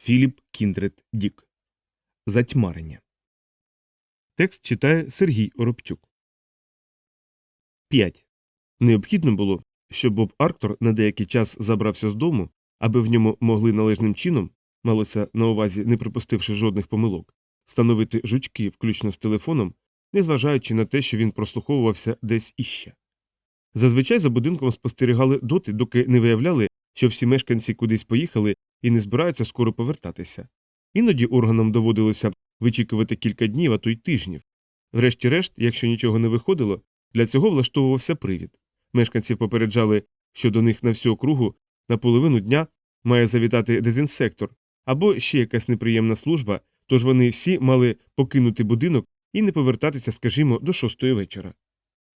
Філіп Кіндрет Дік. Затьмарення. Текст читає Сергій Оробчук. 5. Необхідно було, щоб Боб Арктор на деякий час забрався з дому, аби в ньому могли належним чином, малося на увазі, не припустивши жодних помилок, встановити жучки, включно з телефоном, незважаючи на те, що він прослуховувався десь іще. Зазвичай за будинком спостерігали доти, доки не виявляли, що всі мешканці кудись поїхали і не збираються скоро повертатися. Іноді органам доводилося вичікувати кілька днів, а то й тижнів. Врешті-решт, якщо нічого не виходило, для цього влаштовувався привід. Мешканців попереджали, що до них на всю округу на половину дня має завітати дезінсектор або ще якась неприємна служба, тож вони всі мали покинути будинок і не повертатися, скажімо, до шостої вечора.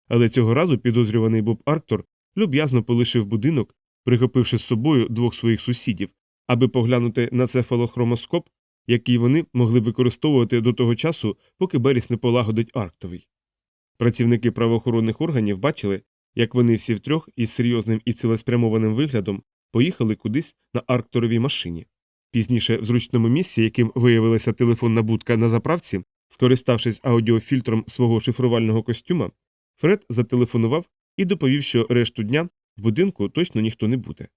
Але цього разу підозрюваний Боб Арктор люб'язно полишив будинок, прихопивши з собою двох своїх сусідів, аби поглянути на цефалохромоскоп, який вони могли використовувати до того часу, поки Беріс не полагодить Арктовий. Працівники правоохоронних органів бачили, як вони всі втрьох із серйозним і цілеспрямованим виглядом поїхали кудись на Аркторовій машині. Пізніше, в зручному місці, яким виявилася телефонна будка на заправці, скориставшись аудіофільтром свого шифрувального костюма, Фред зателефонував і доповів, що решту дня в будинку точно ніхто не буде.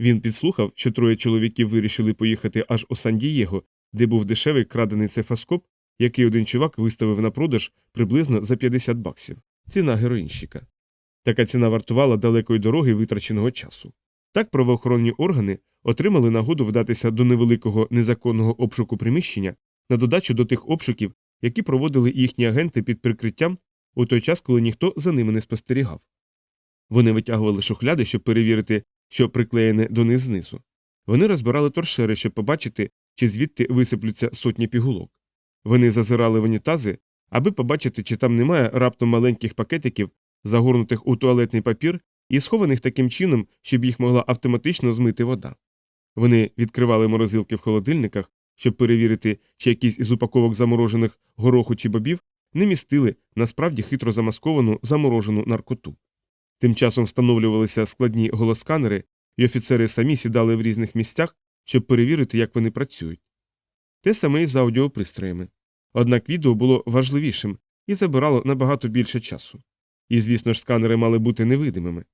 Він підслухав, що троє чоловіків вирішили поїхати аж у Сан-Дієго, де був дешевий крадений цефаскоп, який один чувак виставив на продаж приблизно за 50 баксів. Ціна героїнщика. Така ціна вартувала далекої дороги витраченого часу. Так правоохоронні органи отримали нагоду вдатися до невеликого незаконного обшуку приміщення на додачу до тих обшуків, які проводили їхні агенти під прикриттям у той час, коли ніхто за ними не спостерігав. Вони витягували шухляди, щоб перевірити, що приклеєне до них знизу. Вони розбирали торшери, щоб побачити, чи звідти висиплються сотні пігулок. Вони зазирали в унітази, аби побачити, чи там немає раптом маленьких пакетиків, загорнутих у туалетний папір і схованих таким чином, щоб їх могла автоматично змити вода. Вони відкривали морозилки в холодильниках, щоб перевірити, чи якісь із упаковок заморожених гороху чи бобів не містили насправді хитро замасковану заморожену наркоту. Тим часом встановлювалися складні голосканери, і офіцери самі сідали в різних місцях, щоб перевірити, як вони працюють. Те саме і з аудіопристроями. Однак відео було важливішим і забирало набагато більше часу. І, звісно ж, сканери мали бути невидимими.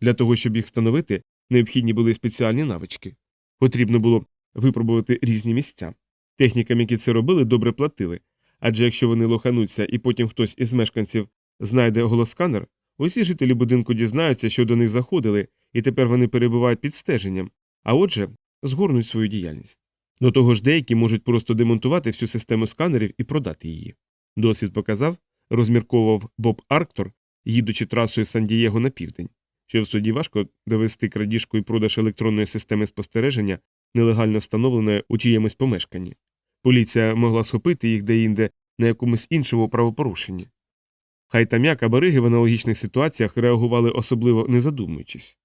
Для того, щоб їх встановити, необхідні були спеціальні навички. Потрібно було випробувати різні місця. Технікам, які це робили, добре платили, адже якщо вони лохануться і потім хтось із мешканців знайде голосканер, усі жителі будинку дізнаються, що до них заходили, і тепер вони перебувають під стеженням, а отже, згорнуть свою діяльність. До того ж, деякі можуть просто демонтувати всю систему сканерів і продати її. Досвід показав, розмірковував Боб Арктор, їдучи трасою Сан-Дієго на південь, що в суді важко довести крадіжку і продаж електронної системи спостереження, нелегально встановленої у чиємусь помешканні. Поліція могла схопити їх деінде на якомусь іншому правопорушенні. Хай там як абариги в аналогічних ситуаціях реагували особливо не задумуючись.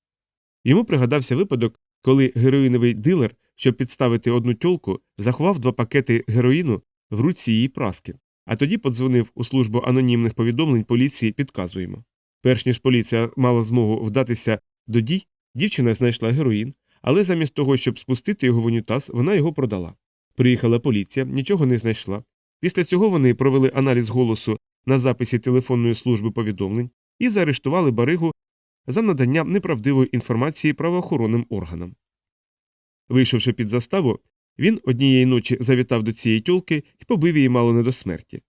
Йому пригадався випадок, коли героїновий дилер, щоб підставити одну тьолку, заховав два пакети героїну в руці її праски, а тоді подзвонив у службу анонімних повідомлень поліції підказуємо. Перш ніж поліція мала змогу вдатися до дій, дівчина знайшла героїн, але замість того, щоб спустити його в унітаз, вона його продала. Приїхала поліція, нічого не знайшла. Після цього вони провели аналіз голосу на записі телефонної служби повідомлень і заарештували баригу за надання неправдивої інформації правоохоронним органам. Вийшовши під заставу, він однієї ночі завітав до цієї тьолки і побив її мало не до смерті.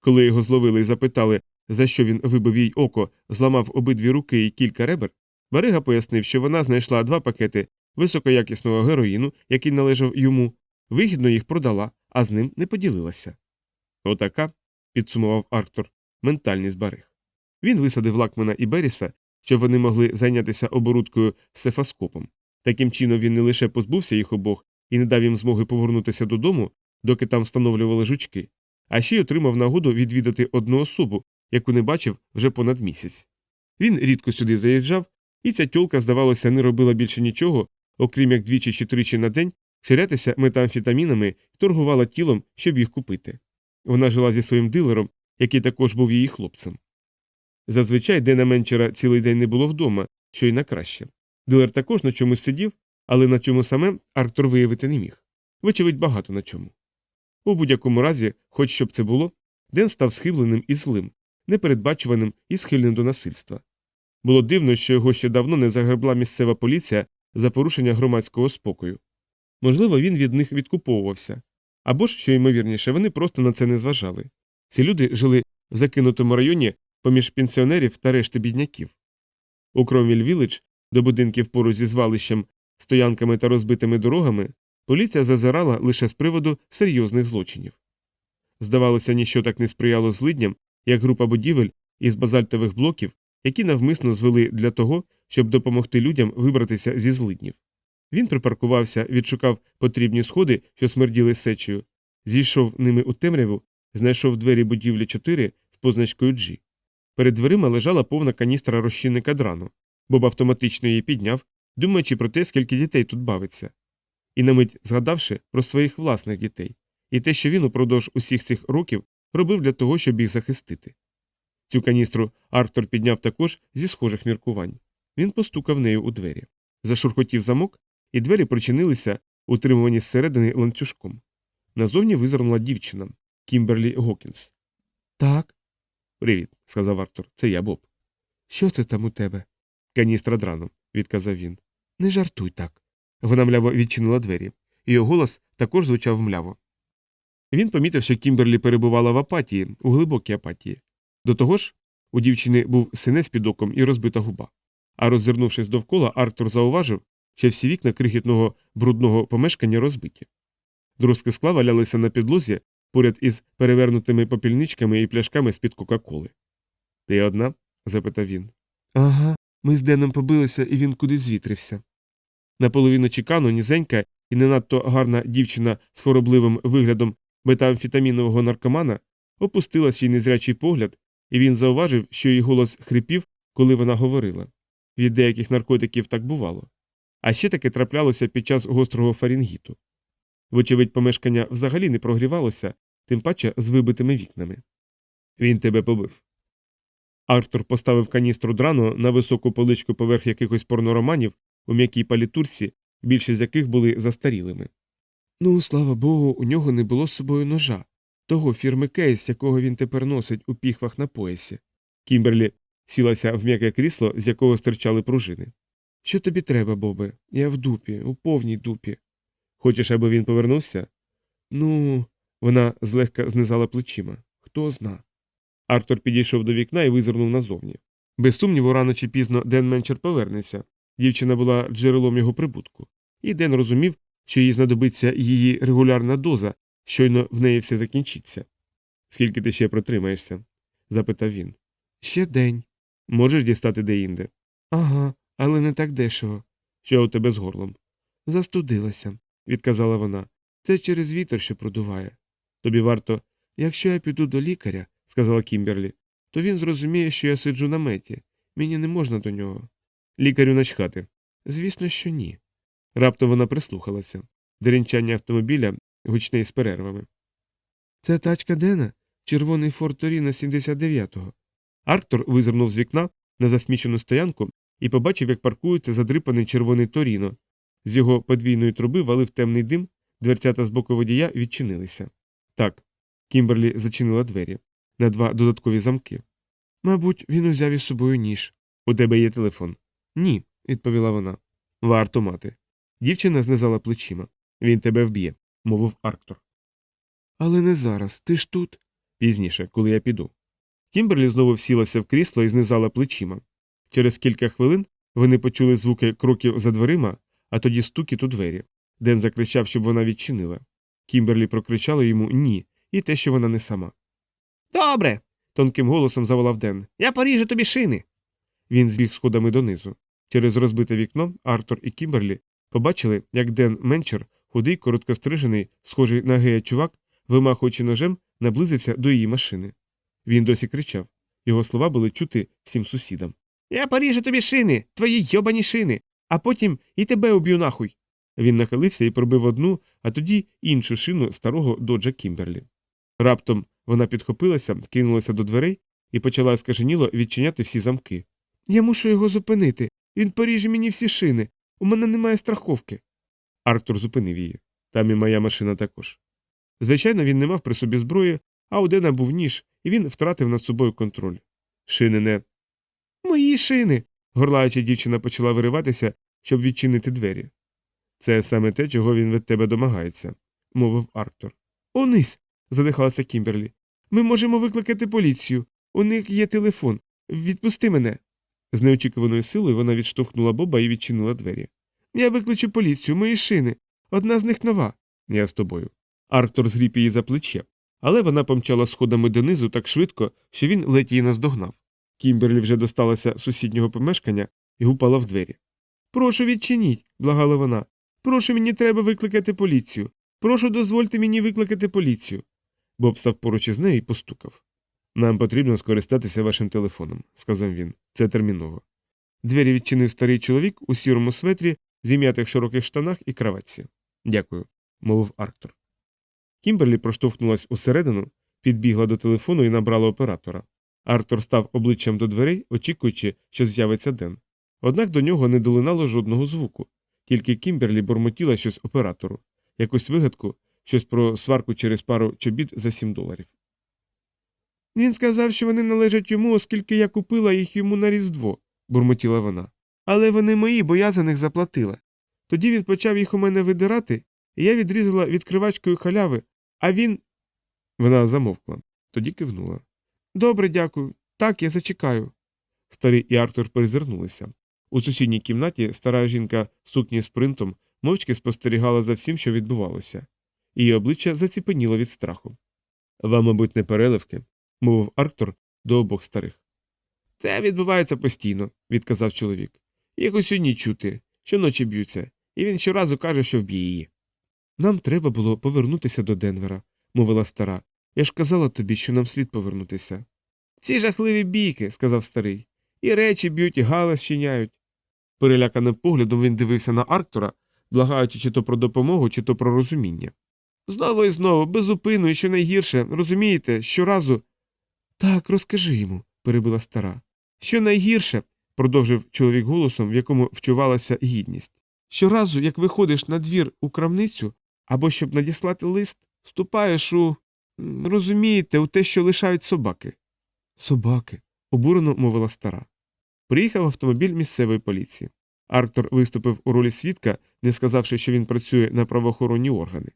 Коли його зловили і запитали, за що він вибив їй око, зламав обидві руки і кілька ребер, Барига пояснив, що вона знайшла два пакети високоякісного героїну, який належав йому, вигідно їх продала, а з ним не поділилася. Отака, підсумував Арктор, ментальність бариг. Він висадив Лакмена і Беріса, щоб вони могли зайнятися оборудкою з цефаскопом. Таким чином він не лише позбувся їх обох і не дав їм змоги повернутися додому, доки там встановлювали жучки, а ще й отримав нагоду відвідати одну особу, яку не бачив вже понад місяць. Він рідко сюди заїжджав, і ця тьолка, здавалося, не робила більше нічого, окрім як двічі чи тричі на день ширятися метамфетамінами і торгувала тілом, щоб їх купити. Вона жила зі своїм дилером, який також був її хлопцем. Зазвичай Дена Менчера цілий день не було вдома, що й на краще. Дилер також на чомусь сидів, але на чому саме Арктор виявити не міг. вочевидь, багато на чому. У будь-якому разі, хоч щоб це було, Ден став схибленим і злим, непередбачуваним і схильним до насильства. Було дивно, що його ще давно не загребла місцева поліція за порушення громадського спокою. Можливо, він від них відкуповувався. Або ж, що ймовірніше, вони просто на це не зважали. Ці люди жили в закинутому районі поміж пенсіонерів та решти бідняків. У Кромвіль Вілледж, до будинків поруч зі звалищем, стоянками та розбитими дорогами, поліція зазирала лише з приводу серйозних злочинів. Здавалося, ніщо так не сприяло злидням, як група будівель із базальтових блоків, які навмисно звели для того, щоб допомогти людям вибратися зі злиднів. Він припаркувався, відшукав потрібні сходи, що смерділи сечею, зійшов ними у темряву, знайшов двері будівлі 4 з позначкою G. Перед дверима лежала повна каністра розчинника драну. Боб автоматично її підняв, думаючи про те, скільки дітей тут бавиться. І на мить згадавши про своїх власних дітей, і те, що він упродовж усіх цих років робив для того, щоб їх захистити. Цю каністру Арктор підняв також зі схожих міркувань. Він постукав нею у двері. Зашурхотів замок, і двері причинилися, утримувані зсередини ланцюжком. Назовні визирнула дівчина Кімберлі Гокінс. Так. Привіт, сказав Арктор. Це я Боб. Що це там у тебе? Каністра драну, відказав він. Не жартуй так. Вона мляво відчинила двері, його голос також звучав мляво. Він помітив, що Кімберлі перебувала в апатії, у глибокій апатії. До того ж, у дівчини був синець під оком і розбита губа. А роззирнувшись довкола, Арктур зауважив, що всі вікна крихітного брудного помешкання розбиті. Друзки скла валялися на підлозі поряд із перевернутими попільничками і пляшками з-під Кока-Коли. Ти одна? запитав він. Ага, ми з Деном побилися, і він кудись звітрився. Наполовину чекану нізенька і не надто гарна дівчина з хоробливим виглядом метамфетамінового наркомана опустила свій незрячий погляд, і він зауважив, що її голос хрипів, коли вона говорила. Від деяких наркотиків так бувало. А ще таке траплялося під час гострого фарінгіту. Вочевидь, помешкання взагалі не прогрівалося, тим паче з вибитими вікнами. Він тебе побив. Артур поставив каністру драну на високу поличку поверх якихось порнороманів у м'якій палітурсі, більшість з яких були застарілими. Ну, слава Богу, у нього не було з собою ножа, того фірми Кейс, якого він тепер носить у піхвах на поясі. Кімберлі сілася в м'яке крісло, з якого стирчали пружини. Що тобі треба, Бобе? Я в дупі, у повній дупі. Хочеш, аби він повернувся? Ну, вона злегка знизала плечима. Хто зна. Артур підійшов до вікна і визирнув назовні. Без сумніву, рано чи пізно Ден Менчер повернеться. Дівчина була джерелом його прибутку, і Ден розумів, що їй знадобиться її регулярна доза, щойно в неї все закінчиться. Скільки ти ще протримаєшся? запитав він. Ще день. Можеш дістати деінде? Ага, але не так дешево. Що у тебе з горлом? Застудилася, відказала вона. Це через вітер, що продуває. Тобі варто. Якщо я піду до лікаря, сказала Кімберлі, то він зрозуміє, що я сиджу на меті. Мені не можна до нього. Лікарю начхати. Звісно, що ні. Раптом вона прислухалася. Деренчання автомобіля гучне із перервами. Це тачка Дена, червоний форт Торіно 79-го. Арктор визирнув з вікна на засмічену стоянку і побачив, як паркується задрипаний червоний Торіно. З його подвійної труби валив темний дим, дверцята з боку водія відчинилися. Так, Кімберлі зачинила двері на два додаткові замки. Мабуть, він узяв із собою ніж. У тебе є телефон? Ні, відповіла вона. Варто мати. Дівчина знизала плечима. Він тебе вб'є, мовив Арктор. Але не зараз. Ти ж тут. Пізніше, коли я піду. Кімберлі знову всілася в крісло і знизала плечима. Через кілька хвилин вони почули звуки кроків за дверима, а тоді стукіт у двері. Ден закричав, щоб вона відчинила. Кімберлі прокричала йому ні, і те, що вона не сама. Добре. тонким голосом заволав Ден. Я поріжу тобі шини. Він збіг сходами донизу. Через розбите вікно Артур і Кімберлі побачили, як Ден Менчер, худий, короткострижений, схожий на гея чувак, вимахуючи ножем, наблизився до її машини. Він досі кричав. Його слова були чути всім сусідам. Я поріжу тобі шини, твої йобані шини, а потім і тебе уб'ю нахуй. Він нахилився і пробив одну, а тоді іншу шину старого доджа Кімберлі. Раптом вона підхопилася, кинулася до дверей і почала скаженіло відчиняти всі замки. Я мушу його зупинити. Він поріже мені всі шини. У мене немає страховки. Арктур зупинив її. Там і моя машина також. Звичайно, він не мав при собі зброї, а у Дена був ніж, і він втратив над собою контроль. Шини не. Мої шини. горлаюча дівчина почала вириватися, щоб відчинити двері. Це саме те, чого він від тебе домагається, мовив Арктор. Униз. задихалася Кімберлі. Ми можемо викликати поліцію. У них є телефон. Відпусти мене. З неочікуваною силою вона відштовхнула Боба і відчинила двері. Я викличу поліцію, мої шини. Одна з них нова. Я з тобою. Арктор згріб її за плече, але вона помчала сходами донизу так швидко, що він ледь її наздогнав. Кімберлі вже досталася сусіднього помешкання і гупала в двері. Прошу відчиніть, благала вона. Прошу мені треба викликати поліцію. Прошу дозвольте мені викликати поліцію. Боб став поруч із нею і постукав. Нам потрібно скористатися вашим телефоном, сказав він. Це терміново. Двері відчинив старий чоловік у сірому светрі, зім'ятих широких штанах і краватці. Дякую, мовив Арктор. Кімберлі проштовхнулась усередину, підбігла до телефону і набрала оператора. Арктор став обличчям до дверей, очікуючи, що з'явиться Ден. Однак до нього не долинало жодного звуку, тільки Кімберлі бурмотіла щось оператору, якусь вигадку, щось про сварку через пару чобіт за 7 доларів. Він сказав, що вони належать йому, оскільки я купила їх йому на Різдво, бурмотіла вона. Але вони мої, бо я за них заплатила. Тоді він почав їх у мене видирати, і я відрізала відкривачкою халяви, а він. Вона замовкла, тоді кивнула. Добре, дякую. Так, я зачекаю. Старий і Артур перезирнулися. У сусідній кімнаті стара жінка в сукні з принтом мовчки спостерігала за всім, що відбувалося. Її обличчя заціпеніло від страху. Вам, мабуть, не переливки, мовив Арктор до обох старих. Це відбувається постійно, відказав чоловік. Їх усю ніч чути, щоночі б'ються, і він щоразу каже, що вб'є її. Нам треба було повернутися до Денвера, мовила стара. Я ж казала тобі, що нам слід повернутися. Ці жахливі бійки, сказав старий. І речі б'ють, і галас щиняють. Переляканим поглядом він дивився на Арктора, благаючи чи то про допомогу, чи то про розуміння. Знову і знову, без зупину, і що найгірше, розумієте, щоразу. Так, розкажи йому, перебила стара. Що найгірше, продовжив чоловік голосом, в якому вчувалася гідність. Щоразу, як виходиш на двір у крамницю або щоб надіслати лист, вступаєш у. Розумієте, у те, що лишають собаки. Собаки, обурено мовила стара. Приїхав автомобіль місцевої поліції. Арктор виступив у ролі свідка, не сказавши, що він працює на правоохоронні органи.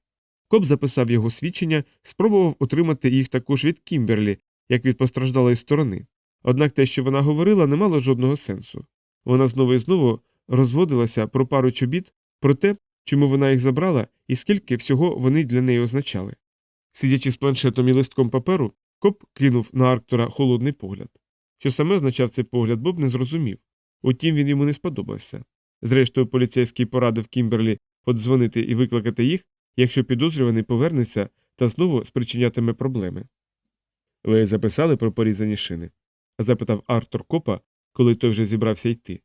Коп записав його свідчення, спробував отримати їх також від Кімберлі, як від постраждалої сторони. Однак те, що вона говорила, не мало жодного сенсу. Вона знову і знову розводилася про пару чобіт, про те, чому вона їх забрала і скільки всього вони для неї означали. Сидячи з планшетом і листком паперу, коп кинув на Арктора холодний погляд. Що саме означав цей погляд, Боб не зрозумів. Утім, він йому не сподобався. Зрештою, поліцейський порадив Кімберлі подзвонити і викликати їх, якщо підозрюваний повернеться та знову спричинятиме проблеми. Ви записали про порізані шини? запитав Артур Копа, коли той вже зібрався йти.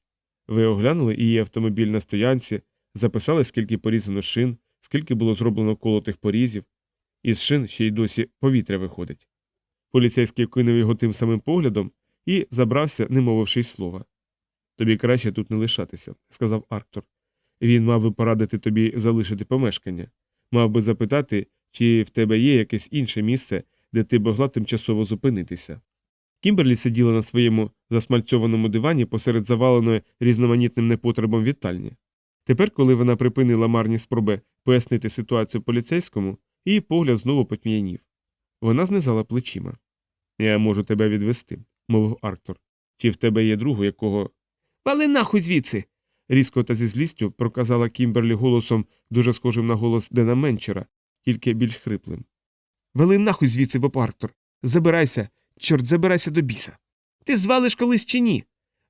Ви оглянули її автомобіль на стоянці, записали, скільки порізано шин, скільки було зроблено колотих порізів, із шин ще й досі повітря виходить. Поліцейський кинув його тим самим поглядом і забрався, не мовивши й слова. Тобі краще тут не лишатися, сказав Арктор. Він мав би порадити тобі залишити помешкання, мав би запитати, чи в тебе є якесь інше місце, де ти могла тимчасово зупинитися. Кімберлі сиділа на своєму засмальцьованому дивані посеред заваленої різноманітним непотребом вітальні. Тепер, коли вона припинила марні спроби пояснити ситуацію поліцейському, її погляд знову потьмянів. Вона знизала плечима. Я можу тебе відвести, мовив Арктор. Чи в тебе є друг, у якого. Вали нахуй звідси. різко та зі злістю проказала Кімберлі голосом, дуже схожим на голос Дена Менчера, тільки більш хриплим. Вали нахуй звідси, Боб Арктор. Забирайся, чорт, забирайся до біса. Ти звалиш колись чи ні?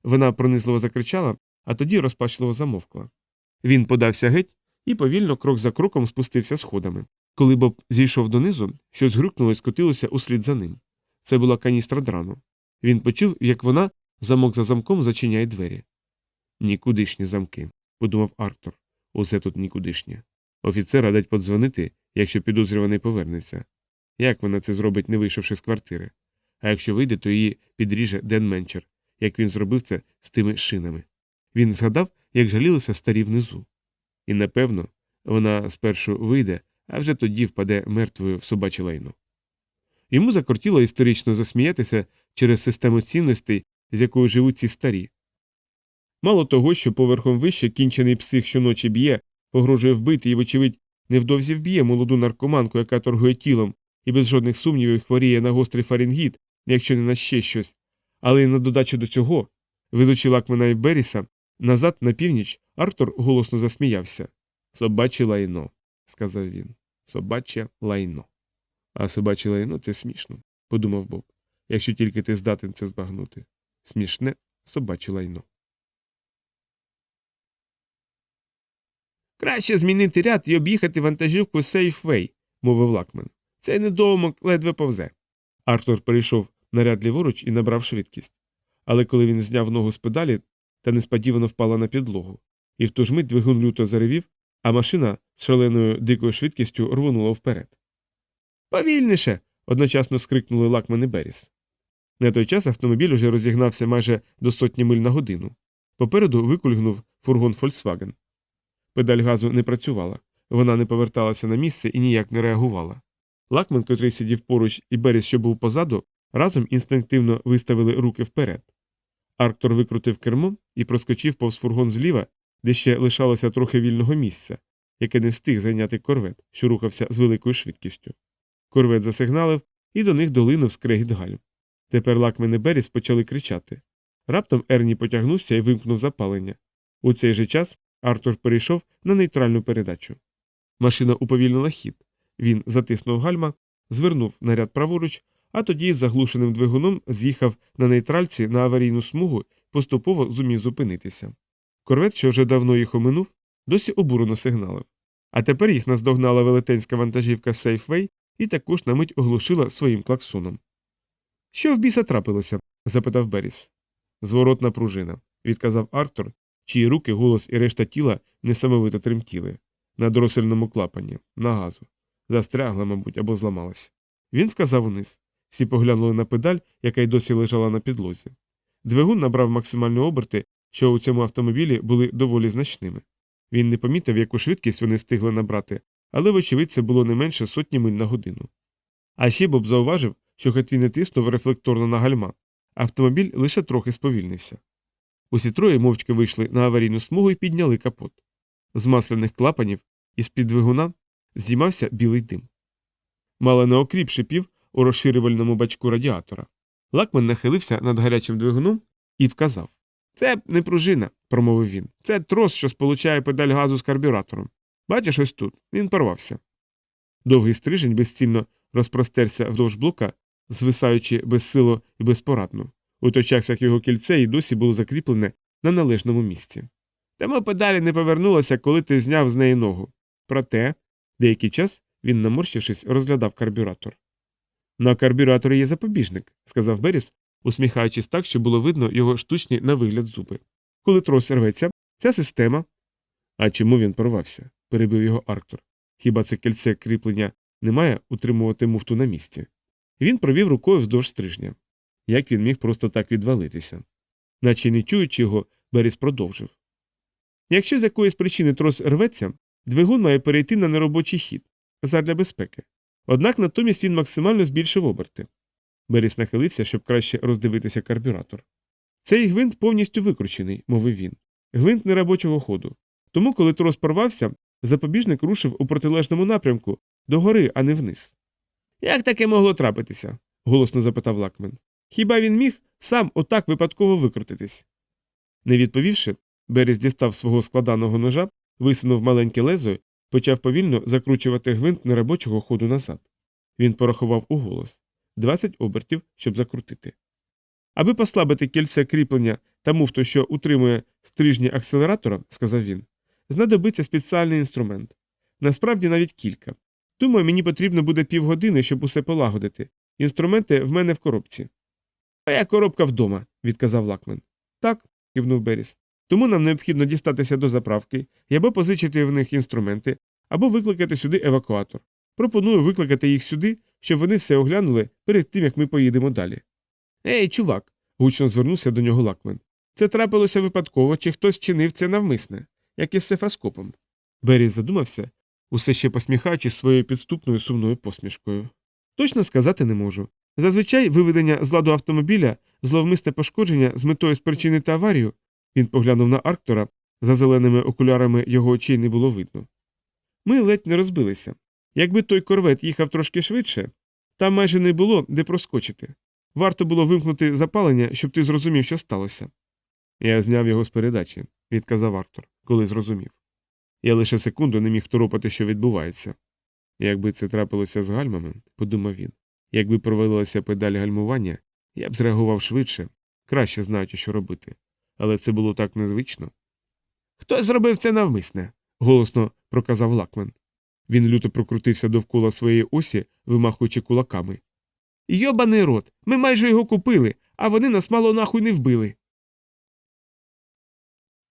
Вона пронизливо закричала, а тоді розпачливо замовкла. Він подався геть і повільно, крок за кроком, спустився сходами. Коли Боб зійшов донизу, щось грюкнуло і скотилося услід за ним. Це була каністра драну. Він почув, як вона, замок за замком, зачиняє двері. Нікудишні замки, подумав Арктор. Усе тут нікудишнє. Офіцер радить подзвонити, якщо підозрюваний повернеться. Як вона це зробить, не вийшовши з квартири? А якщо вийде, то її підріже Ден Менчер, як він зробив це з тими шинами. Він згадав, як жалілися старі внизу. І, напевно, Вона спершу вийде, а вже тоді впаде мертвою в собаче лайно. Йому закортіло істерично засміятися через систему цінностей, з якою живуть ці старі. Мало того, що поверхом вище кінчений псих щоночі б'є, погрожує вбити і, вочевидь, невдовзі вб'є молоду наркоманку, яка торгує тілом і без жодних сумнівів хворіє на гострий фарингіт, якщо не на ще щось. Але й на додачу до цього, везучи Лакмена і Беріса, назад на північ, Арктур голосно засміявся. Собаче лайно, сказав він. Собаче лайно. А собаче лайно це смішно, подумав Боб, якщо тільки ти здатен це збагнути. Смішне собаче лайно. Краще змінити ряд і об'їхати вантажівку Сейфвей, мовив Лакмен. Цей недоумок ледве повзе. Артур перейшов на ряд ліворуч і набрав швидкість. Але коли він зняв ногу з педалі, та несподівано впала на підлогу, і в ту ж мить двигун люто заревів, а машина з шаленою дикою швидкістю рвонула вперед. Повільніше. одночасно скрикнули Лакман і Беріс. На той час автомобіль уже розігнався майже до сотні миль на годину. Попереду викульгнув фургон Фольксваген. Педаль газу не працювала, вона не поверталася на місце і ніяк не реагувала. Лакман, котрий сидів поруч, і Беріс, що був позаду, разом інстинктивно виставили руки вперед. Арктор викрутив кермо і проскочив повз фургон зліва, де ще лишалося трохи вільного місця, яке не встиг зайняти корвет, що рухався з великою швидкістю. Корвет засигналив, і до них долинув скрегіт гальм. Тепер Лакмен і Беріс почали кричати. Раптом Ерні потягнувся і вимкнув запалення. У цей же час Артур перейшов на нейтральну передачу. Машина уповільнила хід. Він затиснув гальма, звернув наряд праворуч, а тоді з заглушеним двигуном з'їхав на нейтральці на аварійну смугу поступово зумів зупинитися. Корвет, що вже давно їх оминув, досі обурено сигналив. А тепер їх наздогнала велетенська вантажівка Сейфвей і також на мить оглушила своїм клаксоном. Що в біса трапилося? запитав Беріс. Зворотна пружина, відказав Арктур, чиї руки, голос і решта тіла несамовито тремтіли. На дросельному клапані, на газу. Застрягла, мабуть, або зламалась. Він вказав униз. Всі поглянули на педаль, яка й досі лежала на підлозі. Двигун набрав максимальні оберти, що у цьому автомобілі були доволі значними. Він не помітив, яку швидкість вони стигли набрати, але, вочевидь, це було не менше сотні миль на годину. А ще Боб зауважив, що хоч він не тиснув рефлекторно на гальма, автомобіль лише трохи сповільнився. Усі троє мовчки вийшли на аварійну смугу і підняли капот. З масляних клапанів із під двигуна здіймався білий дим. Мало не окріп шипів у розширювальному бачку радіатора. Лакман нахилився над гарячим двигуном і вказав Це не пружина, промовив він. Це трос, що сполучає педаль газу з карбюратором. Бачиш ось тут, він порвався. Довгий стрижень безцільно розпростерся вдовж блока, звисаючи безсило і безпорадно, у той час як його кільце і досі було закріплене на належному місці. Тому педалі не повернулася, коли ти зняв з неї ногу. Проте, деякий час він, наморщившись, розглядав карбюратор. На карбюраторі є запобіжник, сказав Беріс, усміхаючись так, що було видно його штучні на вигляд зуби. Коли трос рветься, ця система. А чому він порвався? перебив його Арктур. Хіба це кільце кріплення не має утримувати муфту на місці? Він провів рукою вздовж стрижня. Як він міг просто так відвалитися? Наче не чуючи його, Беріс продовжив. Якщо з якоїсь причини трос рветься, двигун має перейти на неробочий хід задля безпеки. Однак натомість він максимально збільшив оберти. Беріс нахилився, щоб краще роздивитися карбюратор. Цей гвинт повністю викручений, мовив він. Гвинт неробочого ходу. Тому, коли трос порвався, запобіжник рушив у протилежному напрямку догори, а не вниз. Як таке могло трапитися? голосно запитав Лакмен. Хіба він міг сам отак випадково викрутитись? Не відповівши, Беріс дістав свого складаного ножа, висунув маленьке лезо почав повільно закручувати гвинт неробочого ходу назад. Він порахував у голос 20 обертів, щоб закрутити. Аби послабити кільце кріплення та муфту, що утримує стрижні акселератора, сказав він, знадобиться спеціальний інструмент. Насправді навіть кілька. Думаю, мені потрібно буде півгодини, щоб усе полагодити. Інструменти в мене в коробці. Моя коробка вдома, відказав Лакмен. Так, кивнув Беріс. Тому нам необхідно дістатися до заправки або позичити в них інструменти, або викликати сюди евакуатор. Пропоную викликати їх сюди, щоб вони все оглянули перед тим, як ми поїдемо далі. Ей, чувак. гучно звернувся до нього Лакмен. Це трапилося випадково, чи хтось чинив це навмисне, як із сефаскопом. Беррі задумався, усе ще посміхаючись своєю підступною сумною посмішкою. Точно сказати не можу. Зазвичай виведення з ладу автомобіля, зловмисне пошкодження з метою спричинити аварію. Він поглянув на Арктора, за зеленими окулярами його очей не було видно. Ми ледь не розбилися. Якби той корвет їхав трошки швидше, там майже не було де проскочити. Варто було вимкнути запалення, щоб ти зрозумів, що сталося. Я зняв його з передачі, відказав Арктор, коли зрозумів. Я лише секунду не міг второпати, що відбувається. Якби це трапилося з гальмами, подумав він, якби провалилася педаль гальмування, я б зреагував швидше, краще знаючи, що робити. Але це було так незвично. Хтось зробив це навмисне, голосно проказав Лакмен. Він люто прокрутився довкола своєї осі, вимахуючи кулаками. Йобаний рот, ми майже його купили, а вони нас мало нахуй не вбили.